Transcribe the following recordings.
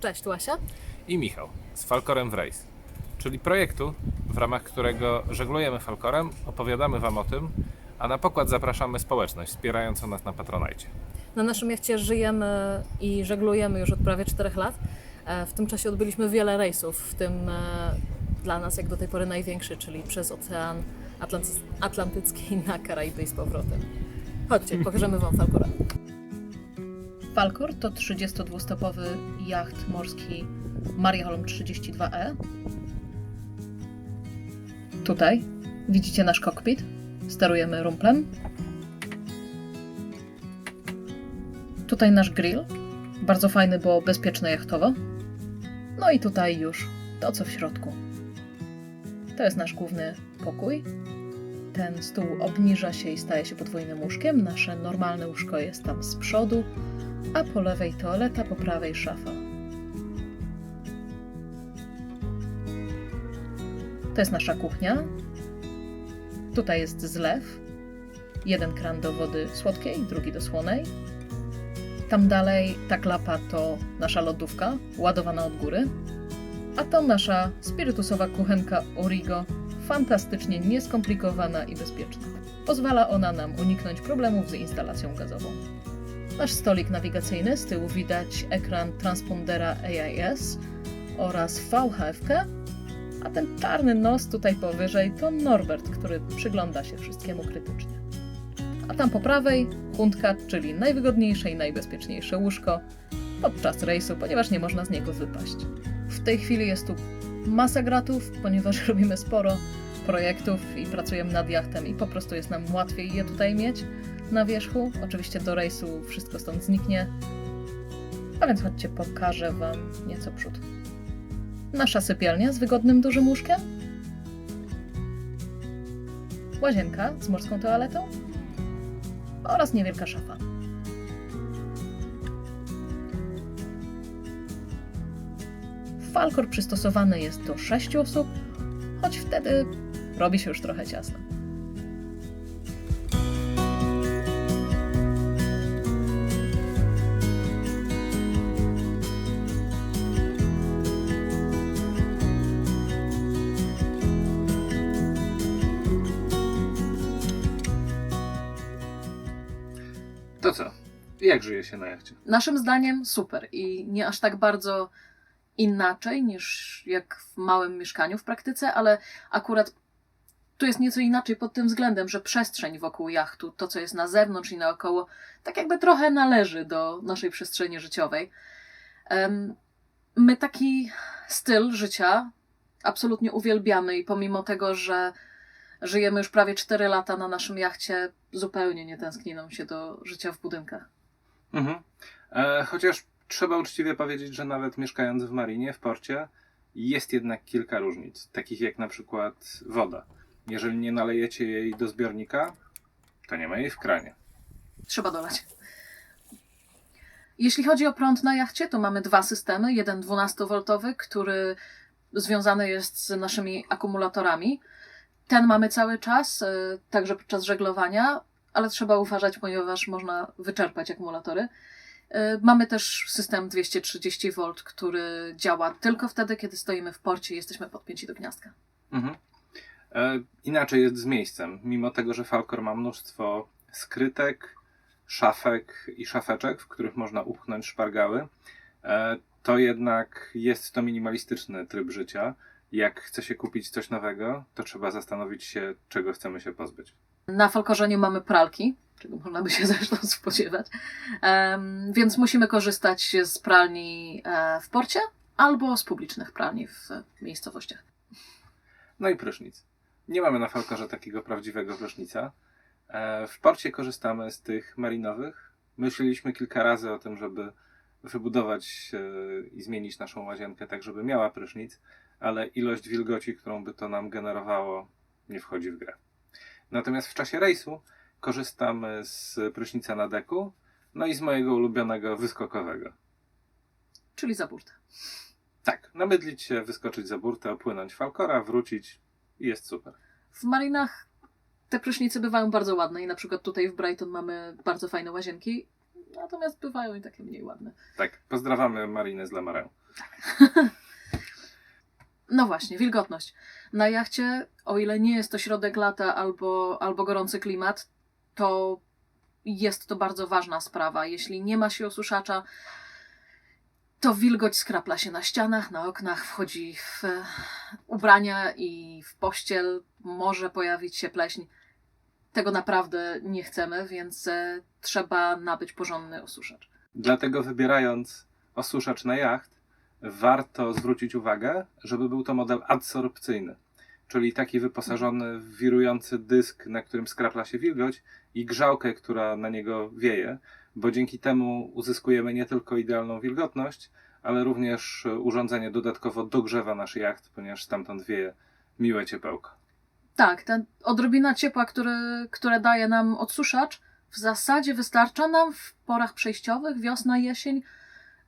Cześć, tu Asia. i Michał z Falcorem w Race, czyli projektu, w ramach którego żeglujemy Falcorem, opowiadamy Wam o tym, a na pokład zapraszamy społeczność wspierającą nas na Patronajcie. Na naszym jachcie żyjemy i żeglujemy już od prawie 4 lat. E, W tym czasie odbyliśmy wiele rejsów, w tym e, dla nas jak do tej pory największy, czyli przez Ocean Atlanty- Atlantycki na Karaiby i z powrotem. Chodźcie, pokażemy Wam Falcora. Falcor to 32-stopowy jacht morski Mariaholm 32E. Tutaj widzicie nasz kokpit. Sterujemy rumplem. Tutaj nasz grill. Bardzo fajny, bo bezpieczny jachtowo. No i tutaj już to, co w środku. To jest nasz główny pokój. Ten stół obniża się i staje się podwójnym łóżkiem. Nasze normalne łóżko jest tam z przodu, a po lewej toaleta, po prawej szafa. To jest nasza kuchnia. Tutaj jest zlew. Jeden kran do wody słodkiej, drugi do słonej. Tam dalej ta klapa to nasza lodówka, ładowana od góry. A to nasza spirytusowa kuchenka Origo, fantastycznie nieskomplikowana i bezpieczna. Pozwala ona nam uniknąć problemów z instalacją gazową. Nasz stolik nawigacyjny, z tyłu widać ekran transpondera AIS oraz VHF, a ten czarny nos tutaj powyżej to Norbert, który przygląda się wszystkiemu krytycznie. A tam po prawej chuntka, czyli najwygodniejsze i najbezpieczniejsze łóżko podczas rejsu, ponieważ nie można z niego wypaść. W tej chwili jest tu masa gratów, ponieważ robimy sporo projektów i pracujemy nad jachtem i po prostu jest nam łatwiej je tutaj mieć na wierzchu. Oczywiście do rejsu wszystko stąd zniknie. A więc chodźcie, pokażę Wam nieco przód. Nasza sypialnia z wygodnym dużym łóżkiem. Łazienka z morską toaletą oraz niewielka szafa. Falkor przystosowany jest do 6 osób, choć wtedy robi się już trochę ciasno. Jak żyje się na jachcie? Naszym zdaniem super i nie aż tak bardzo inaczej niż jak w małym mieszkaniu w praktyce, ale akurat tu jest nieco inaczej pod tym względem, że przestrzeń wokół jachtu, to co jest na zewnątrz i naokoło, tak jakby trochę należy do naszej przestrzeni życiowej. My taki styl życia absolutnie uwielbiamy i pomimo tego, że żyjemy już prawie 4 lata na naszym jachcie, zupełnie nie tęskni nam się do życia w budynkach. Mhm. E, chociaż trzeba uczciwie powiedzieć, że nawet mieszkając w marinie, w porcie, jest jednak kilka różnic, takich jak na przykład woda. Jeżeli nie nalejecie jej do zbiornika, to nie ma jej w kranie. trzeba dolać. Jeśli chodzi o prąd na jachcie, to mamy dwa systemy. Jeden 12V, który związany jest z naszymi akumulatorami. Ten mamy cały czas, y, także podczas żeglowania, ale trzeba uważać, ponieważ można wyczerpać akumulatory. Y, Mamy też system 230V, który działa tylko wtedy, kiedy stoimy w porcie i jesteśmy podpięci do gniazdka. Mhm. E, inaczej jest z miejscem. Mimo tego, że Falcor ma mnóstwo skrytek, szafek i szafeczek, w których można upchnąć szpargały, e, to jednak jest to minimalistyczny tryb życia. Jak chce się kupić coś nowego, to trzeba zastanowić się, czego chcemy się pozbyć. Na Falkorze nie mamy pralki, czego można by się zresztą spodziewać, więc musimy korzystać z pralni e, w porcie albo z publicznych pralni w miejscowościach. No i prysznic. Nie mamy na Falkorze takiego prawdziwego prysznica. E, W porcie korzystamy z tych marinowych. Myśleliśmy kilka razy o tym, żeby wybudować e, i zmienić naszą łazienkę tak, żeby miała prysznic, ale ilość wilgoci, którą by to nam generowało, nie wchodzi w grę. Natomiast w czasie rejsu korzystamy z prysznica na deku, no i z mojego ulubionego wyskokowego. Czyli za burtę. Tak, namydlić się, wyskoczyć za burtę, opłynąć Falkora, wrócić i jest super. W marinach te prysznice bywają bardzo ładne i na przykład tutaj w Brighton mamy bardzo fajne łazienki. natomiast bywają i takie mniej ładne. Tak, pozdrawiamy Marinę z Lamarę. No właśnie, wilgotność. Na jachcie, o ile nie jest to środek lata albo, albo gorący klimat, to jest to bardzo ważna sprawa. Jeśli nie ma się osuszacza, to wilgoć skrapla się na ścianach, na oknach, wchodzi w e, ubrania i w pościel, może pojawić się pleśń. Tego naprawdę nie chcemy, więc e, trzeba nabyć porządny osuszacz. Dlatego wybierając osuszacz na jacht, warto zwrócić uwagę, żeby był to model adsorpcyjny, czyli taki wyposażony w wirujący dysk, na którym skrapla się wilgoć i grzałkę, która na niego wieje, bo dzięki temu uzyskujemy nie tylko idealną wilgotność, ale również urządzenie dodatkowo dogrzewa nasz jacht, ponieważ stamtąd wieje miłe ciepełko. Tak, ta odrobina ciepła, które, które daje nam odsuszacz, w zasadzie wystarcza nam w porach przejściowych, wiosna, jesień.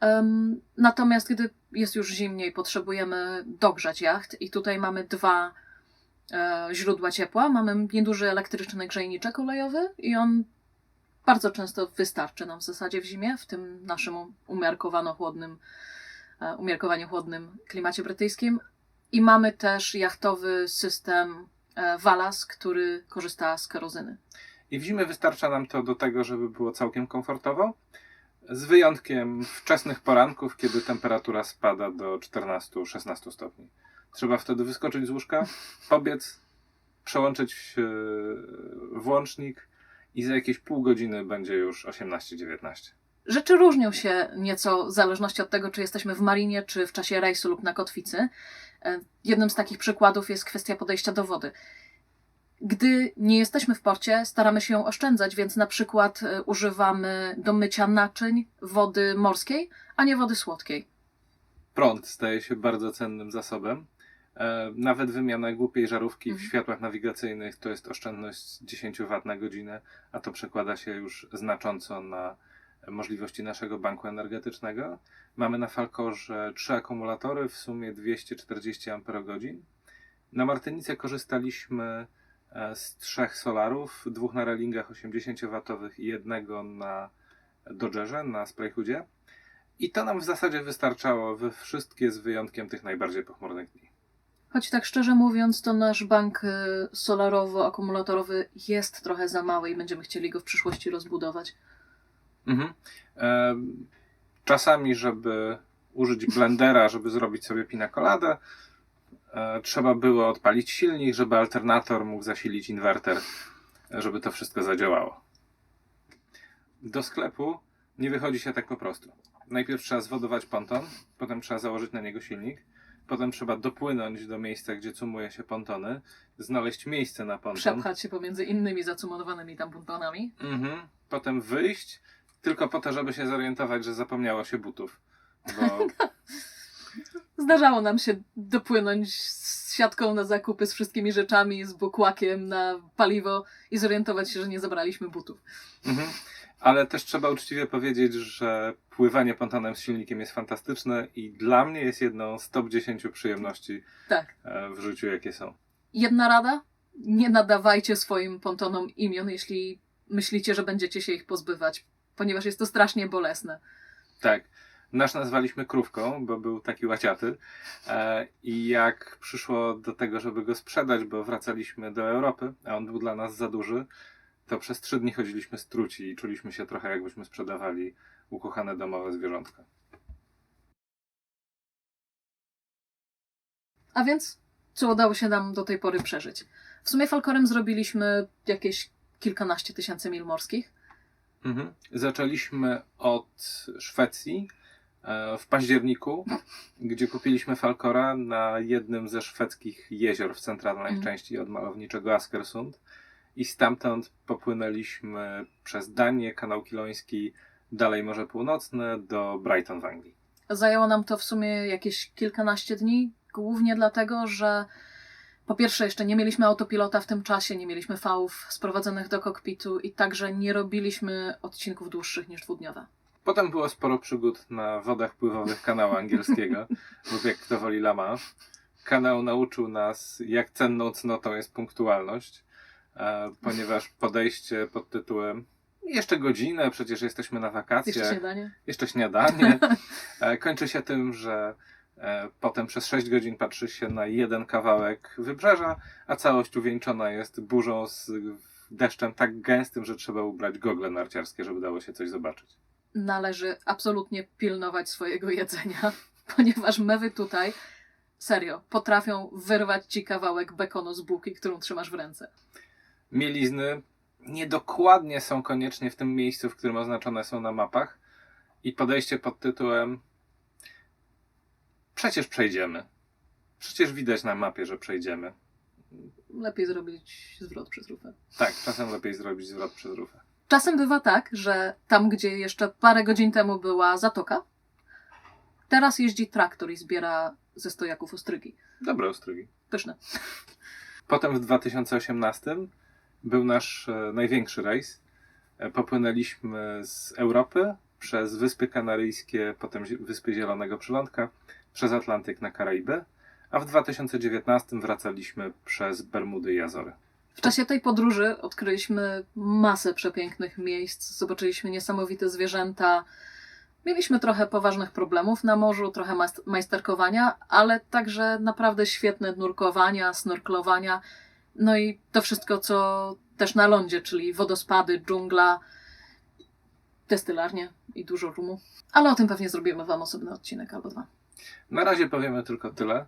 Em, natomiast gdy jest już zimniej, potrzebujemy dogrzać jacht i tutaj mamy dwa e, źródła ciepła. Mamy nieduży elektryczny grzejniczek olejowy i on bardzo często wystarczy nam w zasadzie w zimie, w tym naszym umiarkowano chłodnym, e, umiarkowanie chłodnym klimacie brytyjskim. I mamy też jachtowy system e, Walas, który korzysta z kerozyny. I w zimę wystarcza nam to do tego, żeby było całkiem komfortowo, z wyjątkiem wczesnych poranków, kiedy temperatura spada do 14-16 stopni. Trzeba wtedy wyskoczyć z łóżka, pobiec, przełączyć e, włącznik i za jakieś pół godziny będzie już 18-19. Rzeczy różnią się nieco w zależności od tego, czy jesteśmy w marinie, czy w czasie rejsu lub na kotwicy. E, Jednym z takich przykładów jest kwestia podejścia do wody. Gdy nie jesteśmy w porcie, staramy się ją oszczędzać, więc na przykład e, używamy do mycia naczyń wody morskiej, a nie wody słodkiej. Prąd staje się bardzo cennym zasobem. E, Nawet wymiana głupiej żarówki w Mhm. światłach nawigacyjnych to jest oszczędność 10 W na godzinę, a to przekłada się już znacząco na możliwości naszego banku energetycznego. Mamy na Falkorze trzy akumulatory, w sumie 240 Ah. Na Martynice korzystaliśmy z trzech solarów, dwóch na relingach 80W i jednego na Dodgerze, na Sprayhoodzie. I to nam w zasadzie wystarczało we wszystkie z wyjątkiem tych najbardziej pochmurnych dni. Choć tak szczerze mówiąc, to nasz bank e, solarowo-akumulatorowy jest trochę za mały i będziemy chcieli go w przyszłości rozbudować. Mhm. Em, Czasami, żeby użyć blendera, żeby zrobić sobie pina coladę, e, trzeba było odpalić silnik, żeby alternator mógł zasilić inwerter, żeby to wszystko zadziałało. Do sklepu nie wychodzi się tak po prostu. Najpierw trzeba zwodować ponton, potem trzeba założyć na niego silnik, potem trzeba dopłynąć do miejsca, gdzie cumuje się pontony, znaleźć miejsce na ponton. Przepchać się pomiędzy innymi zacumonowanymi tam pontonami. Mhm. Potem wyjść, tylko po to, żeby się zorientować, że zapomniało się butów. Bo Zdarzało nam się dopłynąć z siatką na zakupy, z wszystkimi rzeczami, z bukłakiem na paliwo i zorientować się, że nie zabraliśmy butów. mhm. Ale też trzeba uczciwie powiedzieć, że pływanie pontonem z silnikiem jest fantastyczne i dla mnie jest jedną z top 10 przyjemności Tak. e, w życiu, jakie są. Jedna rada: nie nadawajcie swoim pontonom imion, jeśli myślicie, że będziecie się ich pozbywać, ponieważ jest to strasznie bolesne. Tak. Nasz nazwaliśmy krówką, bo był taki łaciaty. E, I jak przyszło do tego, żeby go sprzedać, bo wracaliśmy do Europy, a on był dla nas za duży, to przez trzy dni chodziliśmy struci i czuliśmy się trochę jakbyśmy sprzedawali ukochane domowe zwierzątka. A więc, co udało się nam do tej pory przeżyć? W sumie Falkorem zrobiliśmy jakieś kilkanaście tysięcy mil morskich. Mhm. Zaczęliśmy od Szwecji w październiku, gdzie kupiliśmy Falkora na jednym ze szwedzkich jezior w centralnej Mhm. części od malowniczego Askersund. I stamtąd popłynęliśmy przez Danię, kanał Kiloński, dalej Morze Północne do Brighton w Anglii. Zajęło nam to w sumie jakieś kilkanaście dni, głównie dlatego, że po pierwsze jeszcze nie mieliśmy autopilota w tym czasie, nie mieliśmy fałów sprowadzonych do kokpitu i także nie robiliśmy odcinków dłuższych niż dwudniowe. Potem było sporo przygód na wodach pływowych kanału angielskiego, lub jak kto woli La Manche. Kanał nauczył nas, jak cenną cnotą jest punktualność, e, ponieważ podejście pod tytułem Jeszcze godzinę, przecież jesteśmy na wakacjach. Jeszcze śniadanie? jeszcze śniadanie. E, Kończy się tym, że e, potem przez 6 godzin patrzy się na jeden kawałek wybrzeża, a całość uwieńczona jest burzą z deszczem tak gęstym, że trzeba ubrać gogle narciarskie, żeby dało się coś zobaczyć. Należy absolutnie pilnować swojego jedzenia, ponieważ mewy tutaj serio potrafią wyrwać ci kawałek bekonu z bułki, którą trzymasz w ręce. Mielizny niedokładnie są koniecznie w tym miejscu, w którym oznaczone są na mapach i podejście pod tytułem Przecież przejdziemy. Przecież widać na mapie, że przejdziemy. Lepiej zrobić zwrot przez rufę. Tak, czasem lepiej zrobić zwrot przez rufę. Czasem bywa tak, że tam, gdzie jeszcze parę godzin temu była zatoka, teraz jeździ traktor i zbiera ze stojaków ostrygi. Dobre ostrygi. Pyszne. Potem w 2018 był nasz e, największy rejs. E, Popłynęliśmy z Europy przez Wyspy Kanaryjskie, potem Wyspy Zielonego Przylądka, przez Atlantyk na Karaiby, a w 2019 wracaliśmy przez Bermudy i Azory. W czasie tej podróży odkryliśmy masę przepięknych miejsc, zobaczyliśmy niesamowite zwierzęta. Mieliśmy trochę poważnych problemów na morzu, trochę majsterkowania, ale także naprawdę świetne nurkowania, snorklowania. No i to wszystko, co też na lądzie, czyli wodospady, dżungla, destylarnie i dużo rumu. Ale o tym pewnie zrobimy Wam osobny odcinek albo dwa. Na razie powiemy tylko tyle,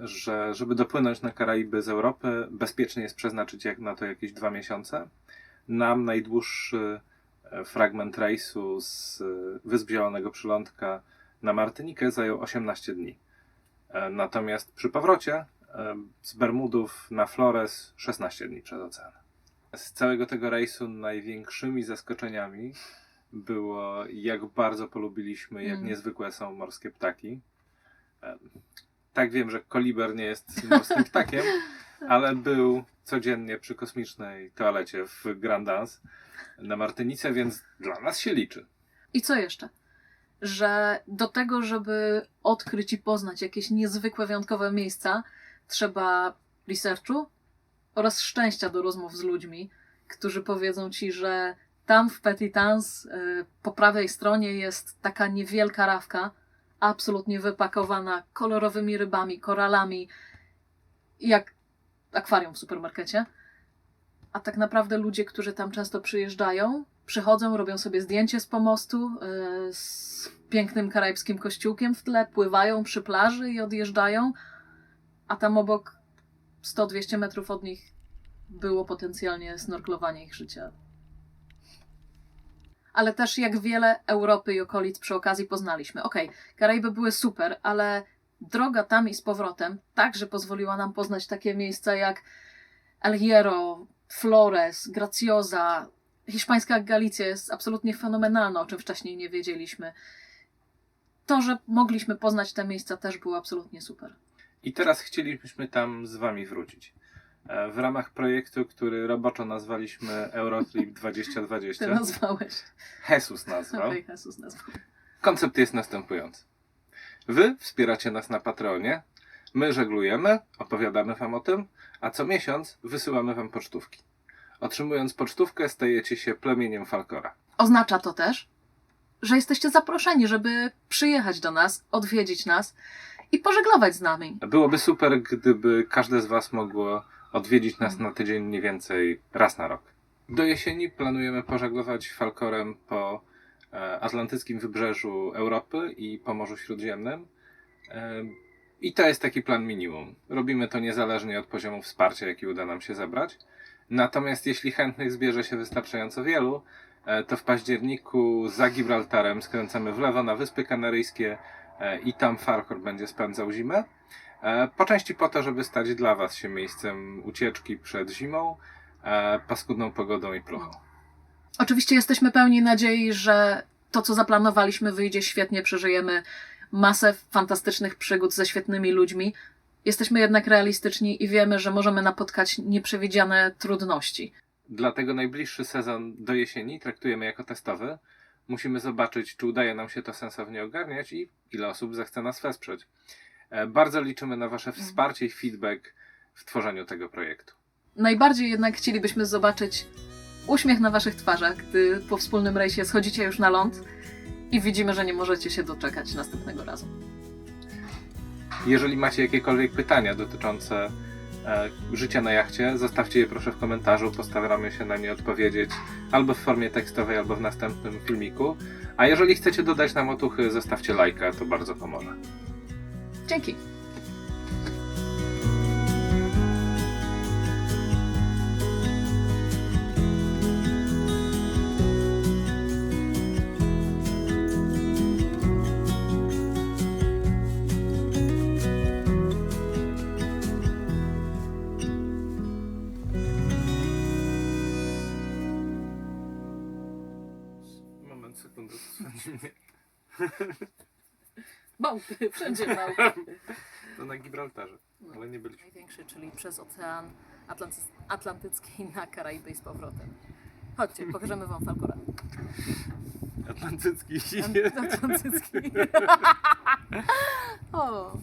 że żeby dopłynąć na Karaiby z Europy, bezpiecznie jest przeznaczyć jak na to jakieś dwa miesiące. Nam najdłuższy e, fragment rejsu z e, Wysp Zielonego Przylądka na Martynikę zajął 18 dni. E, Natomiast przy powrocie z Bermudów na Flores 16 dni przez ocean. Z całego tego rejsu największymi zaskoczeniami było, jak bardzo polubiliśmy, jak Mm. niezwykłe są morskie ptaki. Tak wiem, że koliber nie jest morskim ptakiem, ale był codziennie przy kosmicznej toalecie w Grand Dance na Martynice, więc dla nas się liczy. I co jeszcze? Że do tego, żeby odkryć i poznać jakieś niezwykłe, wyjątkowe miejsca, trzeba researchu oraz szczęścia do rozmów z ludźmi, którzy powiedzą ci, że tam w Petitans y, po prawej stronie jest taka niewielka rawka, absolutnie wypakowana kolorowymi rybami, koralami, jak akwarium w supermarkecie. A tak naprawdę ludzie, którzy tam często przyjeżdżają, przychodzą, robią sobie zdjęcie z pomostu yy, z pięknym karaibskim kościółkiem w tle, pływają przy plaży i odjeżdżają, a tam obok 100-200 metrów od nich było potencjalnie snorklowanie ich życia. Ale też jak wiele Europy i okolic przy okazji poznaliśmy. Okej, Karaiby były super, ale droga tam i z powrotem także pozwoliła nam poznać takie miejsca jak El Hierro, Flores, Graciosa. Hiszpańska Galicja jest absolutnie fenomenalna, o czym wcześniej nie wiedzieliśmy. To, że mogliśmy poznać te miejsca też było absolutnie super. I teraz chcielibyśmy tam z Wami wrócić. E, W ramach projektu, który roboczo nazwaliśmy Eurotrip Ty 2020, nazwałeś. Jesus nazwał. Okej, Jesus nazwał. Koncept jest następujący. Wy wspieracie nas na Patronie, my żeglujemy, opowiadamy Wam o tym, a co miesiąc wysyłamy Wam pocztówki. Otrzymując pocztówkę, stajecie się plemieniem Falkora. Oznacza to też, że jesteście zaproszeni, żeby przyjechać do nas, odwiedzić nas i pożeglować z nami. Byłoby super, gdyby każde z Was mogło odwiedzić nas na tydzień mniej więcej raz na rok. Do jesieni planujemy pożeglować Falkorem po e, atlantyckim wybrzeżu Europy i po Morzu Śródziemnym. E, I to jest taki plan minimum. Robimy to niezależnie od poziomu wsparcia, jaki uda nam się zebrać. Natomiast jeśli chętnych zbierze się wystarczająco wielu, e, to w październiku za Gibraltarem skręcamy w lewo na Wyspy Kanaryjskie i tam Falkor będzie spędzał zimę. E, Po części po to, żeby stać dla Was się miejscem ucieczki przed zimą, e, paskudną pogodą i pluchą. Oczywiście jesteśmy pełni nadziei, że to, co zaplanowaliśmy, wyjdzie świetnie, przeżyjemy masę fantastycznych przygód ze świetnymi ludźmi. Jesteśmy jednak realistyczni i wiemy, że możemy napotkać nieprzewidziane trudności. Dlatego najbliższy sezon do jesieni traktujemy jako testowy. Musimy zobaczyć, czy udaje nam się to sensownie ogarniać i ile osób zechce nas wesprzeć. E, Bardzo liczymy na Wasze wsparcie i feedback w tworzeniu tego projektu. Najbardziej jednak chcielibyśmy zobaczyć uśmiech na waszych twarzach, gdy po wspólnym rejsie schodzicie już na ląd i widzimy, że nie możecie się doczekać następnego razu. Jeżeli macie jakiekolwiek pytania dotyczące e, życia na jachcie, zostawcie je proszę w komentarzu, postaramy się na nie odpowiedzieć albo w formie tekstowej, albo w następnym filmiku. A jeżeli chcecie dodać nam otuchy, zostawcie lajka, to bardzo pomoże. Dzięki! Moment, sekundę, dzwoni mnie. Małpy, wszędzie małpy. To na Gibraltarze, ale nie byliśmy. Największy, czyli przez Ocean Atlanty- Atlantycki na Karaiby i z powrotem. Chodźcie, pokażemy wam Falkora. Atlantycki. Atlantycki. o.